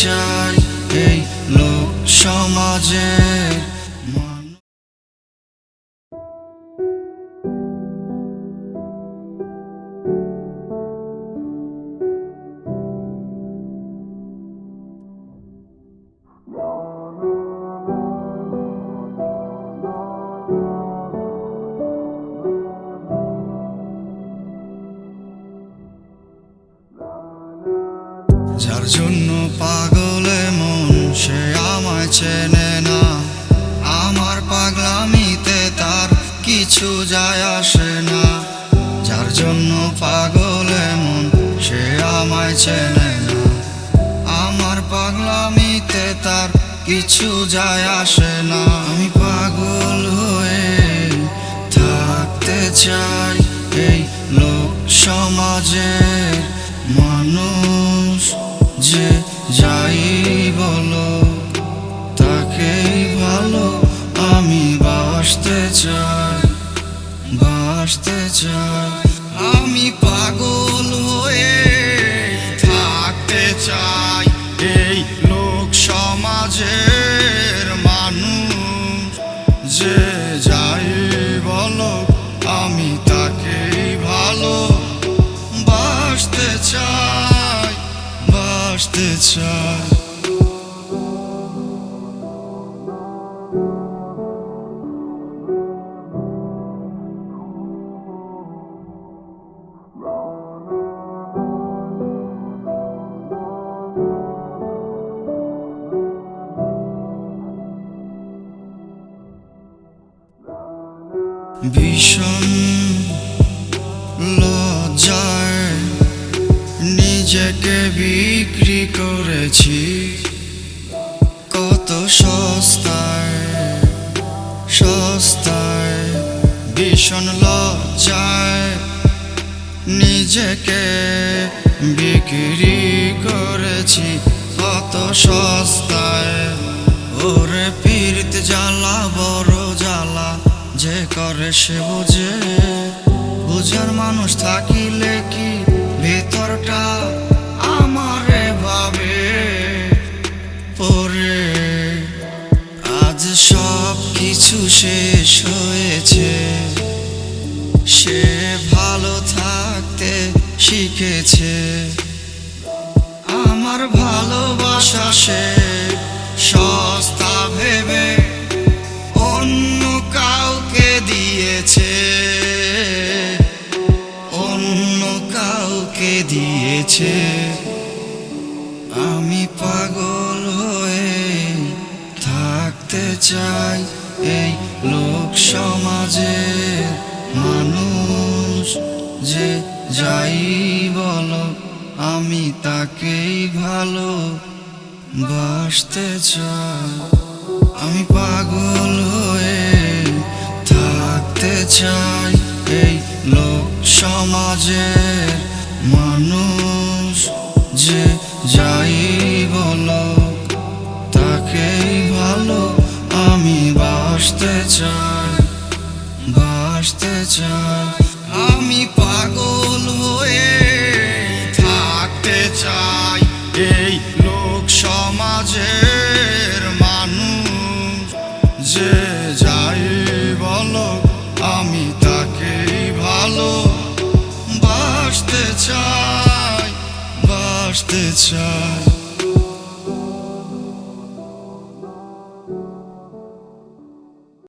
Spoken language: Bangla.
চাই এই লোক সমাজের মানুষ যার জন্য পাগলে মন, সে আমায় চেনে না। আমার পাগলামিতে তার কিছু যায় আসে না। যার জন্য পাগলে মন, সে আমায় চেনে না। আমার পাগলামিতে তার কিছু যায় আসে না। আমি পাগল হয়ে থাকতে চাই। চাই বাসতে চাই। আমি পাগল হয়ে থাকতে চাই এই লোক সমাজের মানুষ। যে যাই বলো আমি তাকেই ভালো। বাসতে চাই বাসতে চাই। ভীষণ লজ্জায় নিজেকে বিক্রি করেছি। কত সস্তায় সস্তায়, ভীষণ লজ্জায় নিজেকে বিক্রি করেছি। কত সস্তায়, ওরে পীড়িত জ্বালা, বড় জ্বালা। যে করে সে বোঝে। বুঝার মানুষ থাকিলে কি ভেতরটা আমারে ভাবে? পরে আজ সব কিছু শেষ হয়েছে। সে ভালো থাকতে শিখেছে। আমার ভালোবাসা সে কাউকে দিয়েছে। আমি পাগল হয়ে থাকতে চাই এই লোক সমাজের মানুষ যে যাই বলো, আমি তাকেই ভালো বাসতে চাই। আমি পাগল হয়ে থাকতে চাই এই লোক সমাজের মানুষ যে যাই বলো তাকেই ভালো আমি বাসতে চাই বাসতে চাই। আমি পাগল হয়ে থাকতে চাই এই লোক সমাজের মানুষ যে যাই বলো আমি তাকেই চাই বাসতে চাই।